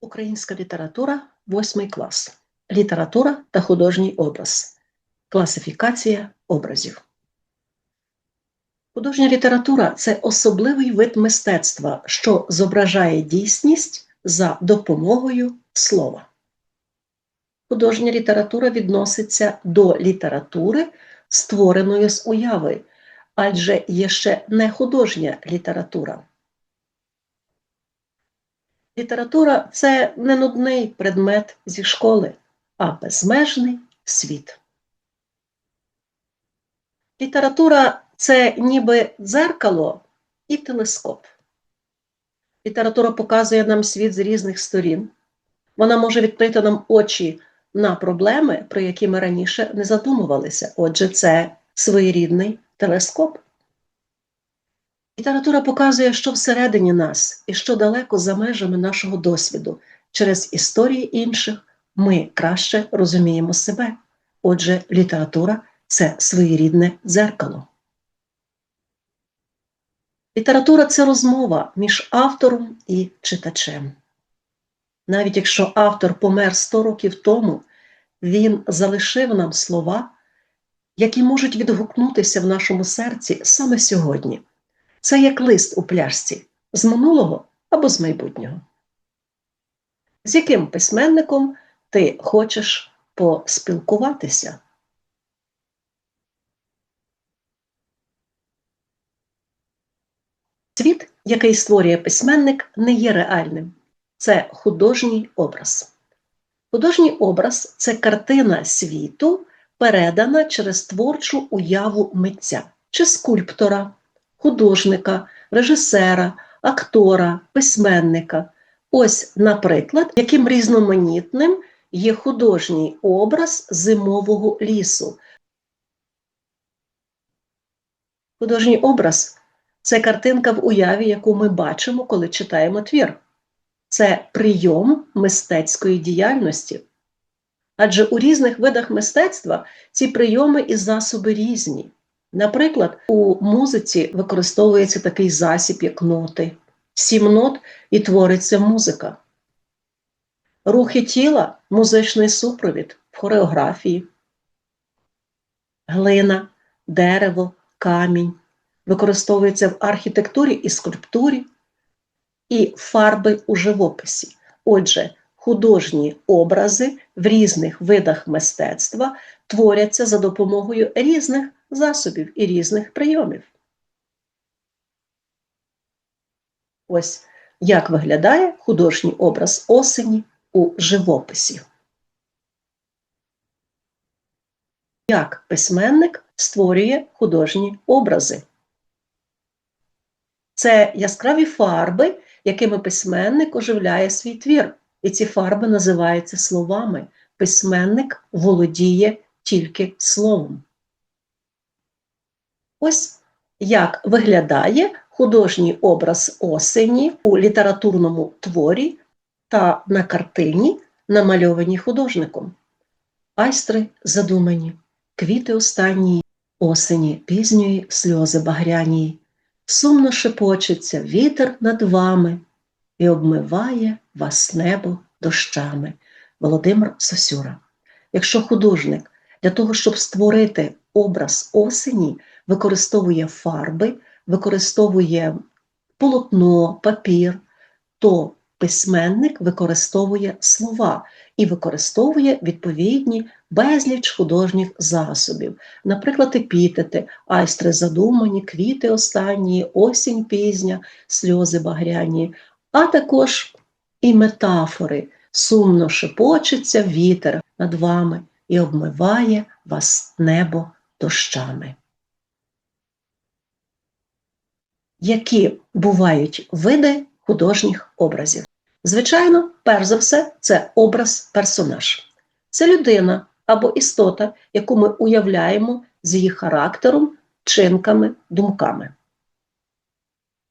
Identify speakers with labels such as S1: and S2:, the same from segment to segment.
S1: Українська література, 8 клас. Література та художній образ. Класифікація образів. Художня література це особливий вид мистецтва, що зображає дійсність за допомогою слова. Художня література відноситься до літератури, створеної з уяви, адже є ще не художня література. Література це не нудний предмет зі школи, а безмежний світ. Література це ніби дзеркало і телескоп. Література показує нам світ з різних сторін. Вона може відкрити нам очі на проблеми, про які ми раніше не задумувалися. Отже, це своєрідний телескоп. Література показує, що всередині нас і що далеко за межами нашого досвіду. Через історії інших ми краще розуміємо себе. Отже, література це своєрідне дзеркало. Література це розмова між автором і читачем. Навіть якщо автор помер 100 років тому, він залишив нам слова, які можуть відгукнутися в нашому серці саме сьогодні. Це як лист у пляшці з минулого або з майбутнього. З яким письменником ти хочеш поспілкуватися? Світ, який створює письменник, не є реальним. Це художній образ. Художній образ це картина світу, передана через творчу уяву митця чи скульптора, художника, режисера, актора, письменника. Ось, наприклад, яким різноманітним є художній образ зимового лісу. Художній образ це картинка в уяві, яку ми бачимо, коли читаємо твір. Це прийом мистецької діяльності. Адже у різних видах мистецтва ці прийоми і засоби різні. Наприклад, у музиці використовується такий засіб, як ноти. Сім нот і твориться музика. Рухи тіла музичний супровід в хореографії, глина, дерево, камінь. Використовується в архітектурі і скульптурі, і фарби у живописі. Отже, художні образи в різних видах мистецтва творяться за допомогою різних засобів і різних прийомів. Ось як виглядає художній образ осені у живописі. Як письменник створює художні образи? Це яскраві фарби, якими письменник оживляє свій твір. І ці фарби називаються словами. Письменник володіє тільки словом. Ось як виглядає художній образ осені у літературному творі та на картині, намальованій художником. Айстри задумані, квіти останньої, осені пізньої сльози багряні, сумно шепочеться вітер над вами і обмиває вас небо дощами. Володимир Сосюра. Якщо художник для того, щоб створити образ осені, використовує фарби, використовує полотно, папір, то письменник використовує слова і використовує відповідні безліч художніх засобів, наприклад, епітети, айстри задумані, квіти останні, осінь пізня, сльози багряні, а також і метафори. Сумно шепочеться вітер над вами і обмиває вас небо дощами. Які бувають види художніх образів? Звичайно, перш за все, це образ персонаж. Це людина або істота, яку ми уявляємо з її характером, чинками, думками.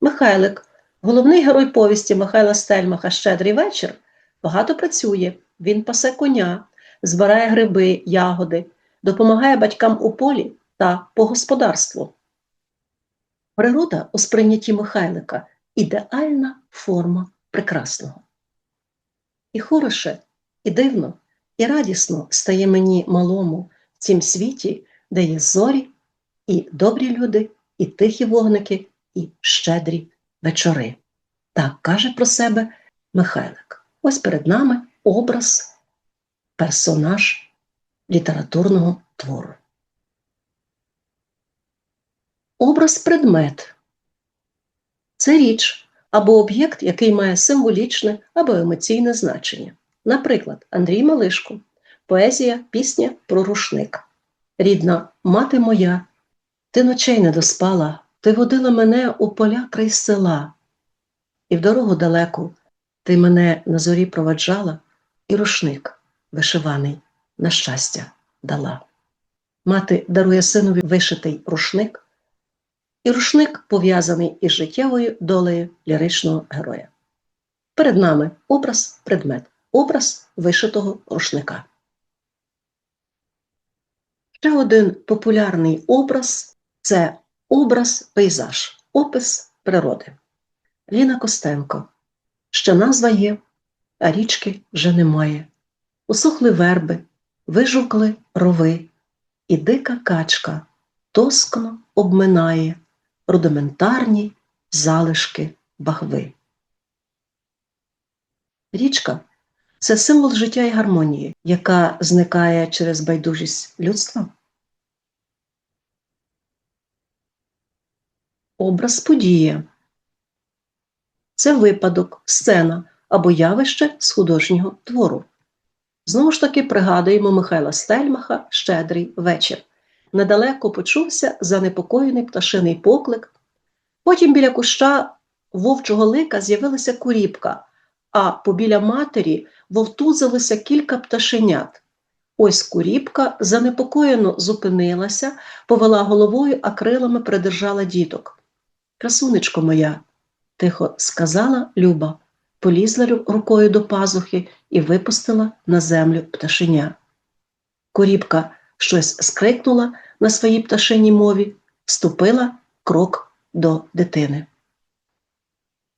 S1: Михайлик, головний герой повісті Михайла Стельмаха Щедрий вечір, багато працює, він пасе коня, збирає гриби, ягоди, допомагає батькам у полі та по господарству. Природа у сприйнятті Михайлика ідеальна форма прекрасного. І хороше, і дивно, і радісно стає мені малому в цім світі, де є зорі, і добрі люди, і тихі вогники, і щедрі вечори. Так каже про себе Михайлик. Ось перед нами образ, персонаж літературного твору. Образ предмет це річ або об'єкт, який має символічне або емоційне значення. Наприклад, Андрій Малишко, поезія, пісня про рушник. Рідна мати моя, ти ночей не доспала, ти водила мене у поля край села, і в дорогу далеку ти мене на зорі проваджала, і рушник вишиваний на щастя дала. Мати дарує синові вишитий рушник, і рушник пов'язаний із життєвою долею ліричного героя. Перед нами образ предмет, образ вишитого рушника. Ще один популярний образ це образ пейзаж, опис природи. Ліна Костенко. Ще назва є, а річки вже немає. Усохли верби, вижукли рови, і дика качка тоскно обминає рудиментарні залишки багви. Річка це символ життя і гармонії, яка зникає через байдужість людства. Образ події це випадок, сцена або явище з художнього твору. Знову ж таки пригадуємо Михайла Стельмаха Щедрий вечір. Недалеко почувся занепокоєний пташиний поклик. Потім біля куща вовчого лика з'явилася куріпка, а побіля матері вовтузилося кілька пташенят. Ось куріпка занепокоєно зупинилася, повела головою, а крилами придержала діток. Красунечко моя, тихо сказала Люба, полізла рукою до пазухи і випустила на землю пташеня. Куріпка щось скрикнула на своїй пташиній мові, ступила крок до дитини.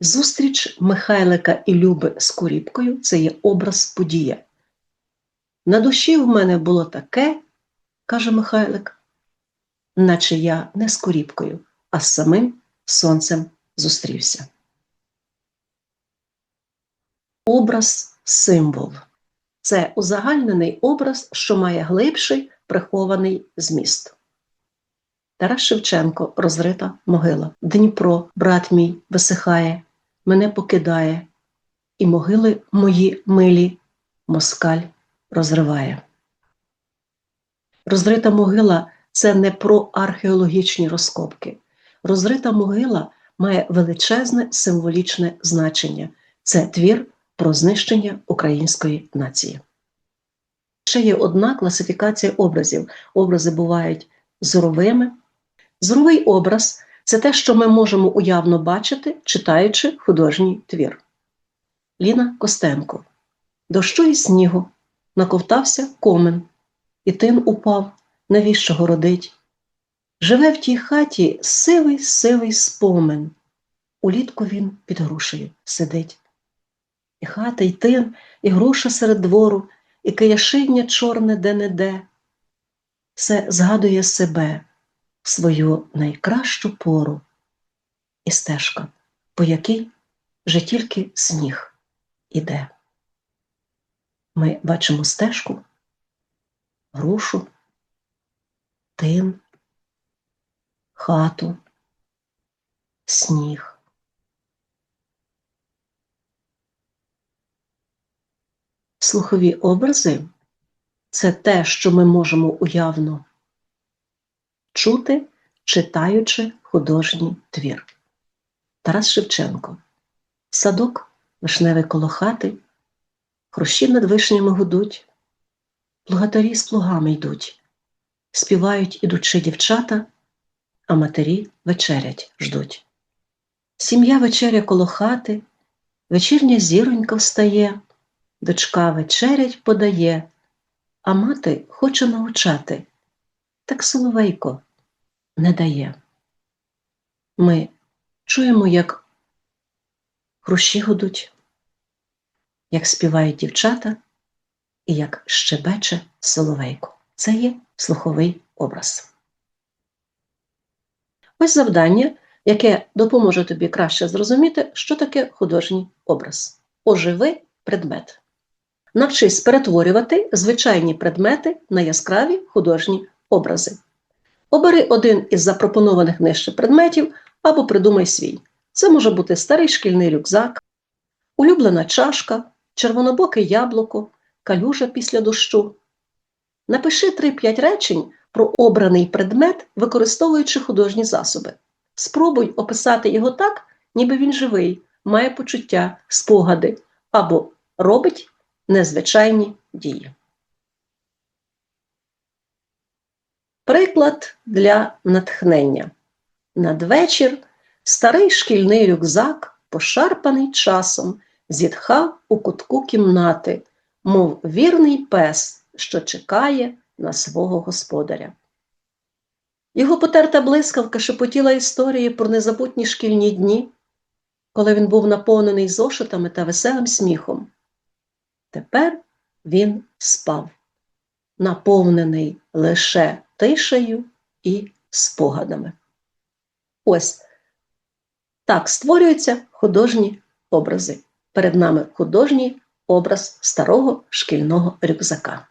S1: Зустріч Михайлика і Люби з Куріпкою це є образ подія. На душі в мене було таке, каже Михайлик, наче я не з Куріпкою, а з самим сонцем зустрівся. Образ символ це узагальнений образ, що має глибший прихований зміст. Тарас Шевченко розрита могила. Дніпро, брат мій, висихає, мене покидає, і могили мої милі москаль розриває. Розрита могила це не про археологічні розкопки. Розрита могила має величезне символічне значення. Це твір про знищення української нації. Ще є одна класифікація образів. Образи бувають зоровими. Зоровий образ це те, що ми можемо уявно бачити, читаючи художній твір. Ліна Костенко. Дощу і снігу наковтався комен, і тин упав, навіщо городить. Живе в тій хаті сивий сивий спомин. Улітку він під грушею сидить. І хата, і тин, і груша серед двору, і кияшиння чорне де-не-де. Все згадує себе в свою найкращу пору і стежка, по якій вже тільки сніг іде. Ми бачимо стежку, грушу, тин, хату, сніг. Слухові образи це те, що ми можемо уявно чути, читаючи художній твір. Тарас Шевченко. Садок вишневий коло хати, хрущі над вишнями гудуть, плугатарі з плугами йдуть, співають ідучи дівчата, а матері вечерять ждуть. Сім'я вечеря коло хати, вечірня зіронька встає. Дочка вечерять подає, а мати хоче навчати, так соловейко не дає. Ми чуємо, як хрущі гудуть, як співають дівчата і як щебече соловейко. Це є слуховий образ. Ось завдання, яке допоможе тобі краще зрозуміти, що таке художній образ. Оживи предмет. Навчись перетворювати звичайні предмети на яскраві художні образи. Обери один із запропонованих нижче предметів або придумай свій. Це може бути старий шкільний рюкзак, улюблена чашка, червонобоке яблуко, калюжа після дощу. Напиши 3-5 речень про обраний предмет, використовуючи художні засоби. Спробуй описати його так, ніби він живий, має почуття, спогади або робить незвичайні дії. Приклад для натхнення. Надвечір старий шкільний рюкзак, пошарпаний часом, зітхав у кутку кімнати, мов вірний пес, що чекає на свого господаря. Його потерта блискавка шепотіла історії про незабутні шкільні дні, коли він був наповнений зошитами та веселим сміхом. Тепер він спав, наповнений лише тишею і спогадами. Ось так створюються художні образи. Перед нами художній образ старого шкільного рюкзака.